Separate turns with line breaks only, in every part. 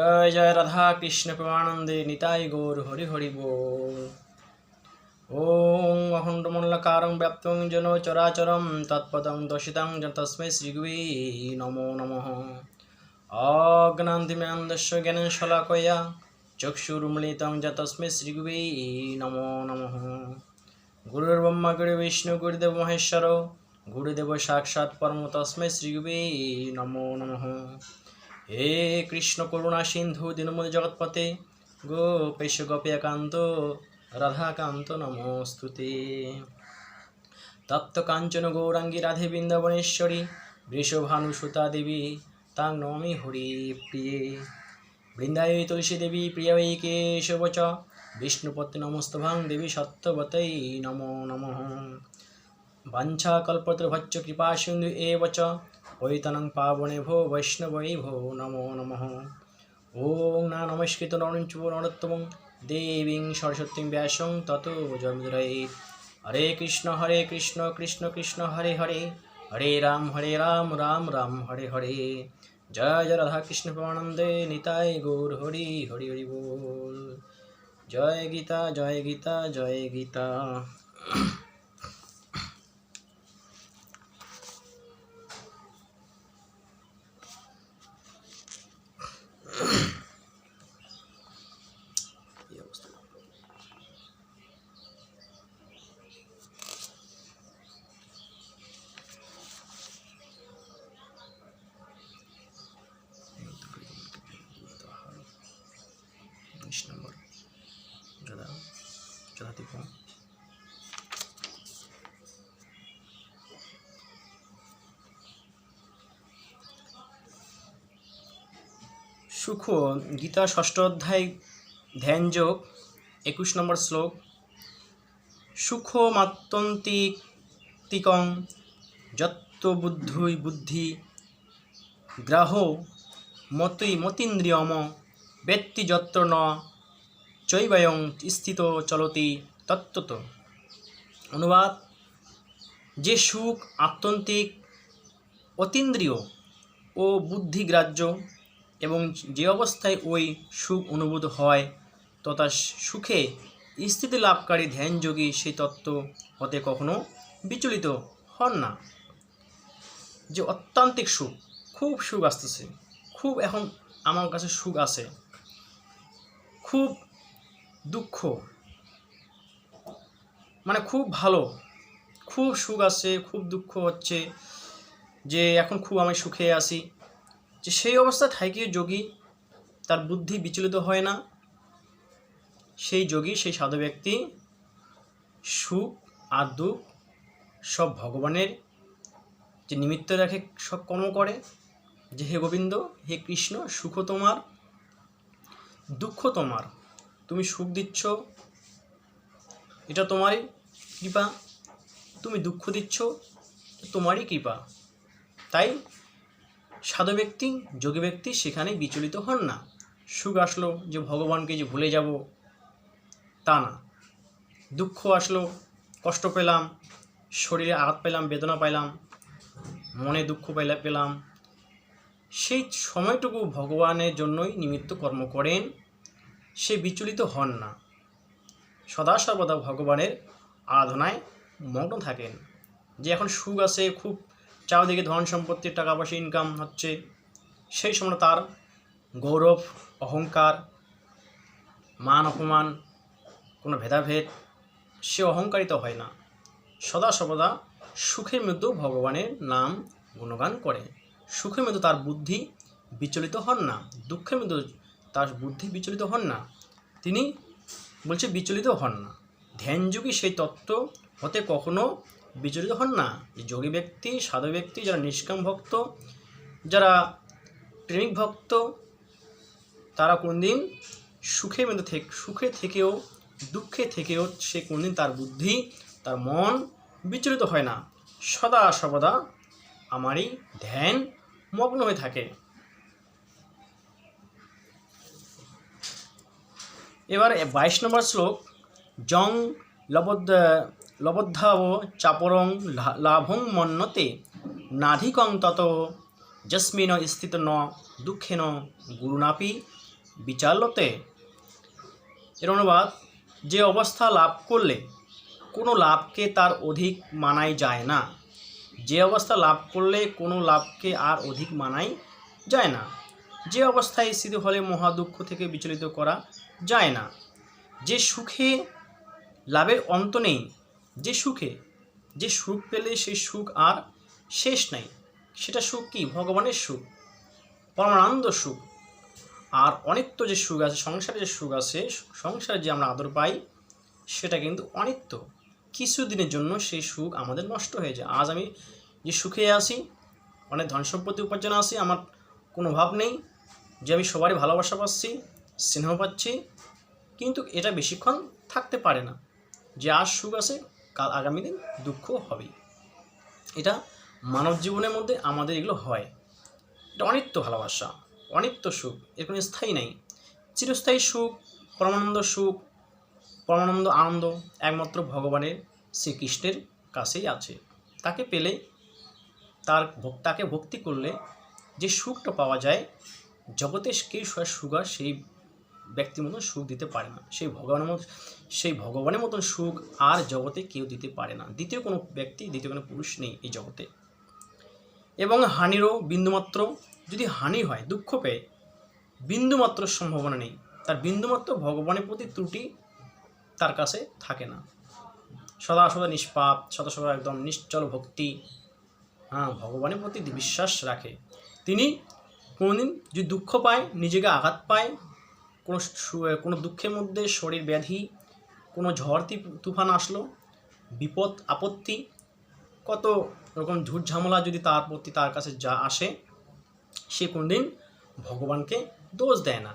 জয় জয় রাধা কৃষ্ণ প্রমানন্দে নিতাই গৌর হরি হরি গোল ওং অখণ্ডমণ্ডলকারং ব্যাপ্তং জন চরাচরম তৎপদং দর্শিতাং তস্মৈ শ্রীগুই নমো নম অজ্ঞান্তিমেন্দস্য জ্ঞানে শলাকয়া চক্ষুরুমলিতং যা তস্মৈ শ্রীগুই নমো নম গুরুর্ব্রহ্মা গুরু বিষ্ণু গুরুদেব মহেশ্বর গুরুদেব সাক্ষাৎ পরম তস্মৈ শ্রীগুবি নমো নমঃ হে কৃষ্ণ করুণা সিন্ধু দীনময় জগৎপথে গোপেশ গোপিয়াকান্ত রাধাকান্ত নমস্তুতে তপ্ত কাঞ্চন গৌরাঙ্গী রাধে বৃন্দাবনেশ্বরী বৃষভানু সুতা দেবী তাং নমি হরি প্রিয়ে বৃন্দায়ী তুলসী দেবী প্রিয় এই কেশবচ বিষ্ণুপতি নমস্তভাং দেবী সত্যবতৈ নমো নম বাঞ্ছা কল্পত্র ভচ্চ কৃপা সিন্ধু এ वैतनं পাবনে ভো বৈষ্ণবৈ ভো নমো নম ওং না নমস্কৃত नरणञ्चो नरोत्तमं দেবীং সরস্বতীং ব্যাসং তত জমিদরাই হরে কৃষ্ণ হরে কৃষ্ণ কৃষ্ণ কৃষ্ণ হরে হরে হরে রাম হরে রাম রাম রাম হরে হরে জয় জয় রাধা কৃষ্ণ প্রমানন্দে নিতাই গৌর হরি হরি হরি বোল জয় গীতা জয় গীতা জয় গীতা
সুখ গীতা ষষ্ঠ অধ্যায় ধ্যানযোগ একুশ নম্বর শ্লোক সুখ মাত্যন্তিক তিকং যত্ত বুদ্ধই বুদ্ধি গ্রাহ মতই মতিন্দ্রিয়ম ব্যক্তি যত্র ন চৈবায়ং স্থিত চলতি তত্ত্বত অনুবাদ যে সুখ আত্যন্তিক অতীন্দ্রিয় ও বুদ্ধিগ্রাহ্য এবং যে অবস্থায় ওই সুখ অনুভূত হয় তথা সুখে স্থিতি লাভকারী ধ্যানযোগী সেই তত্ত্ব হতে কখনো বিচলিত হন না যে অত্যান্তিক সুখ খুব সুখ আসতেছে খুব এখন আমার কাছে সুখ আছে খুব দুঃখ মানে খুব ভালো খুব সুখ আছে খুব দুঃখ হচ্ছে যে এখন খুব আমি সুখে আছি যে সেই অবস্থা থাকিয়ে যোগী তার বুদ্ধি বিচলিত হয় না সেই যোগী সেই সাধু ব্যক্তি সুখ আর দুঃখ সব ভগবানের যে নিমিত্ত রাখে সব কর্ম করে যে হে গোবিন্দ হে কৃষ্ণ সুখ তোমার দুঃখ তোমার তুমি সুখ দিচ্ছ এটা তোমারই কৃপা তুমি দুঃখ দিচ্ছ তোমারই কৃপা তাই সাধু ব্যক্তি যোগী ব্যক্তি সেখানে বিচলিত হন না সুখ আসলো যে ভগবানকে যে ভুলে যাব তা না দুঃখ আসলো কষ্ট পেলাম শরীরে আঘাত পেলাম বেদনা পাইলাম মনে দুঃখ পাইলা পেলাম সেই সময়টুকু ভগবানের জন্যই নিমিত্ত কর্ম করেন সে বিচলিত হন না সদা সর্বদা ভগবানের আরাধনায় মগ্ন থাকেন যে এখন সুখ আছে খুব চারিদিকে ধন সম্পত্তির টাকা পয়সা ইনকাম হচ্ছে সেই সময় তার গৌরব অহংকার মান অপমান কোনো ভেদাভেদ সে অহংকারিত হয় না সদা সর্বদা সুখে মধ্যেও ভগবানের নাম গুণগান করে সুখে মধ্যে তার বুদ্ধি বিচলিত হন না দুঃখে মধ্যে তার বুদ্ধি বিচলিত হন না তিনি বলছে বিচলিত হন না ধ্যানযোগী সেই তত্ত্ব হতে কখনো বিচলিত হন না যোগী ব্যক্তি সাধু ব্যক্তি যারা নিষ্কাম ভক্ত যারা প্রেমিক ভক্ত তারা কোনদিন সুখে মধ্যে থেকে সুখে থেকেও দুঃখে থেকেও সে কোনদিন তার বুদ্ধি তার মন বিচলিত হয় না সদা সর্বদা আমারই ধ্যান মগ্ন হয়ে থাকে এবার বাইশ নম্বর শ্লোক জং লবদ লবদ্ধাব চাপরং লাভং মন্যতে নাধিকং তত যস্মিন স্থিত ন দুঃখেন গুরুনাপি বিচালতে এর অনুবাদ যে অবস্থা লাভ করলে কোনো লাভকে তার অধিক মানাই যায় না যে অবস্থা লাভ করলে কোনো লাভকে আর অধিক মানাই যায় না যে অবস্থায় স্থিত হলে মহাদুঃখ থেকে বিচলিত করা যায় না যে সুখে লাভের অন্ত নেই যে সুখে যে সুখ পেলে সেই সুখ আর শেষ নাই সেটা সুখ কি ভগবানের সুখ পরমানন্দ সুখ আর অনিত্য যে সুখ আছে সংসারে যে সুখ আছে সংসারে যে আমরা আদর পাই সেটা কিন্তু অনিত্য কিছুদিনের জন্য সেই সুখ আমাদের নষ্ট হয়ে যায় আজ আমি যে সুখে আছি অনেক ধন সম্পত্তি উপার্জন আছে আমার কোনো ভাব নেই যে আমি সবারই ভালোবাসা পাচ্ছি স্নেহ পাচ্ছি কিন্তু এটা বেশিক্ষণ থাকতে পারে না যে আজ সুখ আছে কাল আগামী দিন দুঃখ হবেই এটা মানব জীবনের মধ্যে আমাদের এগুলো হয় এটা অনিত্য ভালোবাসা অনিত্য সুখ এর কোনো স্থায়ী নেই চিরস্থায়ী সুখ পরমানন্দ সুখ পরমানন্দ আনন্দ একমাত্র ভগবানের শ্রীকৃষ্ণের কাছেই আছে তাকে পেলে তার তাকে ভক্তি করলে যে সুখটা পাওয়া যায় জগতে কে সুখ আর সেই ব্যক্তির মতন সুখ দিতে পারে না সেই ভগবানের মতো সেই ভগবানের মতন সুখ আর জগতে কেউ দিতে পারে না দ্বিতীয় কোনো ব্যক্তি দ্বিতীয় কোনো পুরুষ নেই এই জগতে এবং হানিরও বিন্দুমাত্র যদি হানি হয় দুঃখ পেয়ে বিন্দুমাত্র সম্ভাবনা নেই তার বিন্দুমাত্র ভগবানের প্রতি ত্রুটি তার কাছে থাকে না সদা সদা নিষ্পাপ সদা সদা একদম নিশ্চল ভক্তি হ্যাঁ ভগবানের প্রতি বিশ্বাস রাখে তিনি কোনোদিন যদি দুঃখ পায় নিজেকে আঘাত পায় কোনো কোনো দুঃখের মধ্যে শরীর ব্যাধি কোনো ঝড় তুফান আসলো বিপদ আপত্তি কত রকম ঝুট ঝামেলা যদি তার প্রতি তার কাছে যা আসে সে দিন ভগবানকে দোষ দেয় না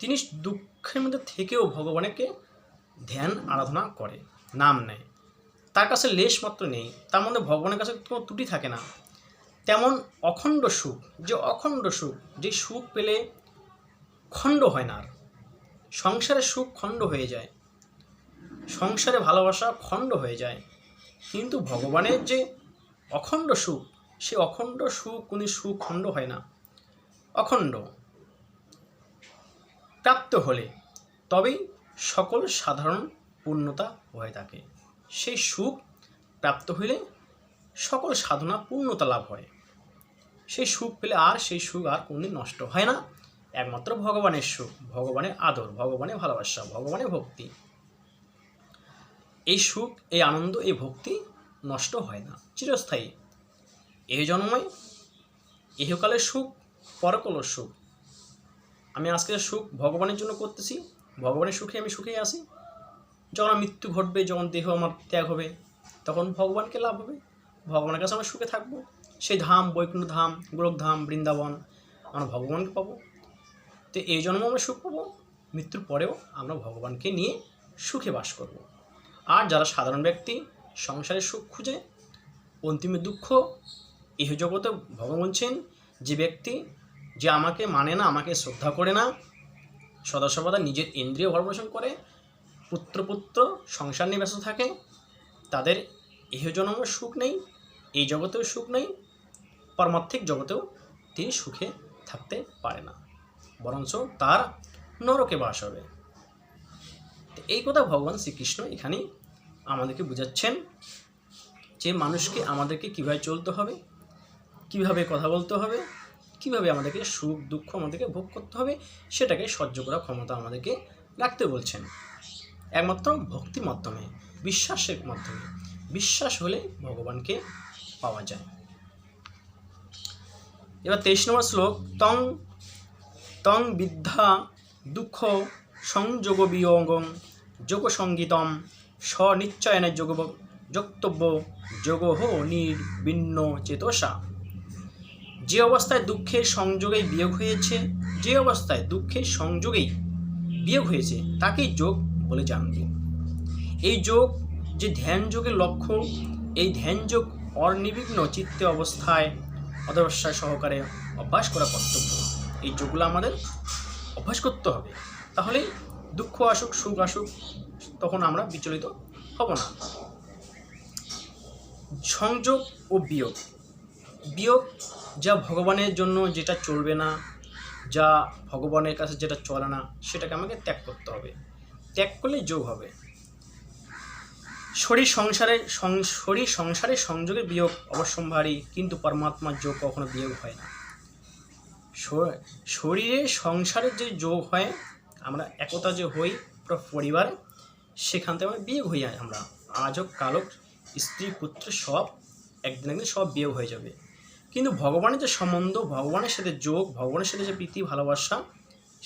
তিনি দুঃখের মধ্যে থেকেও ভগবানকে ধ্যান আরাধনা করে নাম নেয় তার কাছে লেশ মাত্র নেই তার মধ্যে ভগবানের কাছে কোনো ত্রুটি থাকে না তেমন অখণ্ড সুখ যে অখণ্ড সুখ যে সুখ পেলে খণ্ড হয় না আর সংসারে সুখ খণ্ড হয়ে যায় সংসারে ভালোবাসা খণ্ড হয়ে যায় কিন্তু ভগবানের যে অখণ্ড সুখ সে অখণ্ড সুখ কোনো সুখ খণ্ড হয় না অখণ্ড প্রাপ্ত হলে তবেই সকল সাধারণ পূর্ণতা হয়ে থাকে সেই সুখ প্রাপ্ত হইলে সকল সাধনা পূর্ণতা লাভ হয় সেই সুখ পেলে আর সেই সুখ আর কোনদিন নষ্ট হয় না একমাত্র ভগবানের সুখ ভগবানের আদর ভগবানের ভালোবাসা ভগবানের ভক্তি এই সুখ এই আনন্দ এই ভক্তি নষ্ট হয় না চিরস্থায়ী এই জন্মই ইহকালের সুখ পরকল সুখ আমি আজকে সুখ ভগবানের জন্য করতেছি ভগবানের সুখে আমি সুখেই আসি যখন মৃত্যু ঘটবে যখন দেহ আমার ত্যাগ হবে তখন ভগবানকে লাভ হবে ভগবানের কাছে আমরা সুখে থাকবো সেই ধাম বৈকুণ্ঠ ধাম গোলক ধাম বৃন্দাবন আমরা ভগবানকে পাবো তো এই জন্ম আমরা সুখ পাবো মৃত্যুর পরেও আমরা ভগবানকে নিয়ে সুখে বাস করব। আর যারা সাধারণ ব্যক্তি সংসারে সুখ খুঁজে অন্তিমে দুঃখ ইহ জগতে ভগবান বলছেন যে ব্যক্তি যে আমাকে মানে না আমাকে শ্রদ্ধা করে না সদা সর্বদা নিজের ইন্দ্রিয় ভরমোষণ করে পুত্রপুত্র সংসার নিয়ে ব্যস্ত থাকে তাদের ইহ জন্ম সুখ নেই এই জগতেও সুখ নেই পারমার্থিক জগতেও তিনি সুখে থাকতে পারে না বরঞ্চ তার নরকে বাস হবে তো এই কথা ভগবান শ্রীকৃষ্ণ এখানে আমাদেরকে বুঝাচ্ছেন যে মানুষকে আমাদেরকে কীভাবে চলতে হবে কিভাবে কথা বলতে হবে কিভাবে আমাদেরকে সুখ দুঃখ আমাদেরকে ভোগ করতে হবে সেটাকে সহ্য করার ক্ষমতা আমাদেরকে রাখতে বলছেন একমাত্র ভক্তির মাধ্যমে বিশ্বাসের মাধ্যমে বিশ্বাস হলে ভগবানকে পাওয়া যায় এবার তেইশ নম্বর শ্লোক তং তং বিদ্যা দুঃখ সংযোগ বিয়ঙ্গং যোগ সঙ্গীতম স্বনিশ্চয়ন যোগ যোক্তব্য যোগ হো নির্বিন্ন চেতসা যে অবস্থায় দুঃখের সংযোগেই বিয়োগ হয়েছে যে অবস্থায় দুঃখের সংযোগেই বিয়োগ হয়েছে তাকেই যোগ বলে জানবে এই যোগ যে ধ্যান যোগের লক্ষ্য এই ধ্যান যোগ অনির্বিঘ্ন চিত্তে অবস্থায় অধ্যবসায় সহকারে অভ্যাস করা কর্তব্য এই যোগগুলো আমাদের অভ্যাস করতে হবে তাহলেই দুঃখ আসুক সুখ আসুক তখন আমরা বিচলিত হব না সংযোগ ও বিয়োগ বিয়োগ যা ভগবানের জন্য যেটা চলবে না যা ভগবানের কাছে যেটা চলে না সেটাকে আমাকে ত্যাগ করতে হবে ত্যাগ করলে যোগ হবে শরীর সংসারে শরীর সংসারে সংযোগের বিয়োগ অবশ্যম্ভারী কিন্তু পরমাত্মার যোগ কখনো বিয়োগ হয় না শরীরে সংসারের যে যোগ হয় আমরা একতা যে হই পুরো পরিবারে সেখান থেকে আমরা বিয়োগ হই আমরা আজ কালক স্ত্রী পুত্র সব একদিন একদিন সব বিয়োগ হয়ে যাবে কিন্তু ভগবানের যে সম্বন্ধ ভগবানের সাথে যোগ ভগবানের সাথে যে প্রীতি ভালোবাসা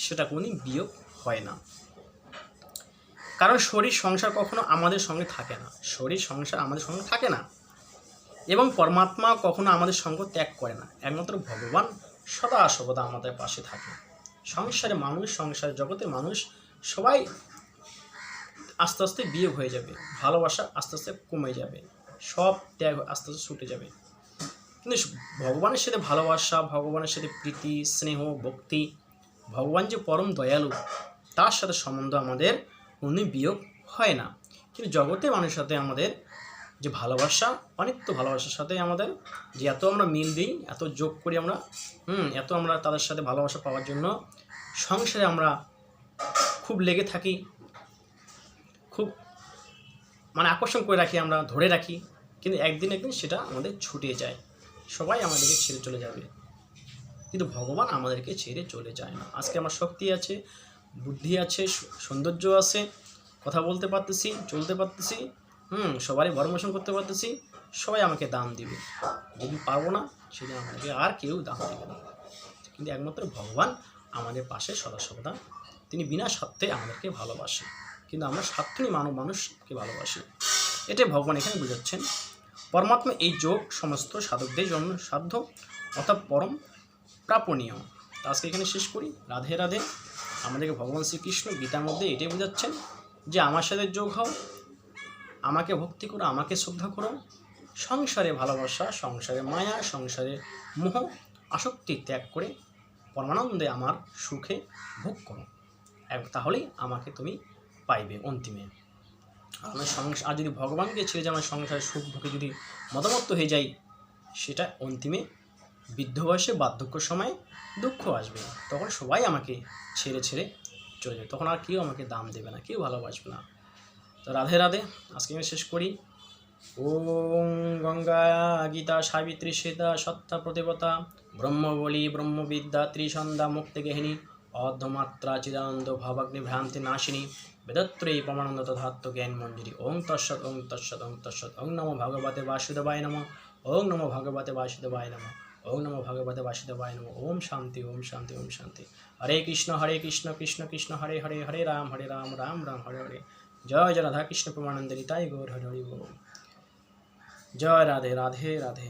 সেটা কোনোদিন বিয়োগ হয় না কারণ শরীর সংসার কখনো আমাদের সঙ্গে থাকে না শরীর সংসার আমাদের সঙ্গে থাকে না এবং পরমাত্মা কখনো আমাদের সঙ্গ ত্যাগ করে না একমাত্র ভগবান সদা সর্বদা আমাদের পাশে থাকে সংসারে মানুষ সংসারে জগতে মানুষ সবাই আস্তে আস্তে বিয়ে হয়ে যাবে ভালোবাসা আস্তে আস্তে কমে যাবে সব ত্যাগ আস্তে আস্তে ছুটে যাবে কিন্তু ভগবানের সাথে ভালোবাসা ভগবানের সাথে প্রীতি স্নেহ ভক্তি ভগবান যে পরম দয়ালু তার সাথে সম্বন্ধ আমাদের কোনো বিয়োগ হয় না কিন্তু জগতে মানুষের সাথে আমাদের যে ভালোবাসা অনেক তো ভালোবাসার সাথে আমাদের যে এত আমরা মিল দিই এত যোগ করি আমরা হুম এত আমরা তাদের সাথে ভালোবাসা পাওয়ার জন্য সংসারে আমরা খুব লেগে থাকি খুব মানে আকর্ষণ করে রাখি আমরা ধরে রাখি কিন্তু একদিন একদিন সেটা আমাদের ছুটিয়ে যায় সবাই আমাদেরকে ছেড়ে চলে যাবে কিন্তু ভগবান আমাদেরকে ছেড়ে চলে যায় না আজকে আমার শক্তি আছে বুদ্ধি আছে সৌন্দর্য আছে কথা বলতে পারতেছি চলতে পারতেছি হুম সবারই ভরণ পোষণ করতে পারতেছি সবাই আমাকে দাম দিবে যদি পারবো না সেদিন আমাকে আর কেউ দাম দেবে না কিন্তু একমাত্র ভগবান আমাদের পাশে সদা সর্বদা তিনি বিনা স্বার্থে আমাদেরকে ভালোবাসে কিন্তু আমরা স্বার্থই মানব মানুষকে ভালোবাসি এটাই ভগবান এখানে বুঝাচ্ছেন পরমাত্মা এই যোগ সমস্ত সাধকদের জন্য সাধ্য অর্থাৎ পরম প্রাপণীয় তা আজকে এখানে শেষ করি রাধে রাধে আমাদেরকে ভগবান শ্রীকৃষ্ণ গীতার মধ্যে এটাই বোঝাচ্ছেন যে আমার সাথে যোগ হও আমাকে ভক্তি করো আমাকে শ্রদ্ধা করো সংসারে ভালোবাসা সংসারে মায়া সংসারে মোহ আসক্তি ত্যাগ করে পরমানন্দে আমার সুখে ভোগ করো তাহলেই আমাকে তুমি পাইবে অন্তিমে আমার সংসার আর যদি ভগবানকে ছেড়ে যে আমার সংসারে সুখ ভোগে যদি মতামত হয়ে যাই সেটা অন্তিমে বৃদ্ধ বয়সে বার্ধক্য সময়ে দুঃখ আসবে তখন সবাই আমাকে ছেড়ে ছেড়ে চলে যাবে তখন আর কেউ আমাকে দাম দেবে না কেউ ভালোবাসবে না তো রাধে রাধে আজকে আমি শেষ করি ওম গঙ্গা গীতা সাবিত্রী সীতা সত্তা প্রতিপতা ব্রহ্মবলী ব্রহ্মবিদ্যা ত্রিসন্ধা মুক্তি গেহিনী অর্ধমাত্রা চিদানন্দ ভবাগ্নি ভ্রান্তি নাশিনী বেদত্রী প্রমানন্দ তথাত্ম জ্ঞান মঞ্জুরি ওং তৎসৎ ওং তৎসৎ ওং তৎসৎ ওং নম ভগবতে বাসুদেবায় নম ওং নম ভগবতে বাসুদেবায় নম ওং নম ভগবতে বাসুদেবায় নম ওম শান্তি ওম শান্তি ওম শান্তি হরে কৃষ্ণ হরে কৃষ্ণ কৃষ্ণ কৃষ্ণ হরে হরে হরে রাম হরে রাম রাম রাম হরে হরে জয় জয় রাধাকৃষ্ণ প্রমানন্দ নিতাই গৌর হরি জয় রাধে রাধে রাধে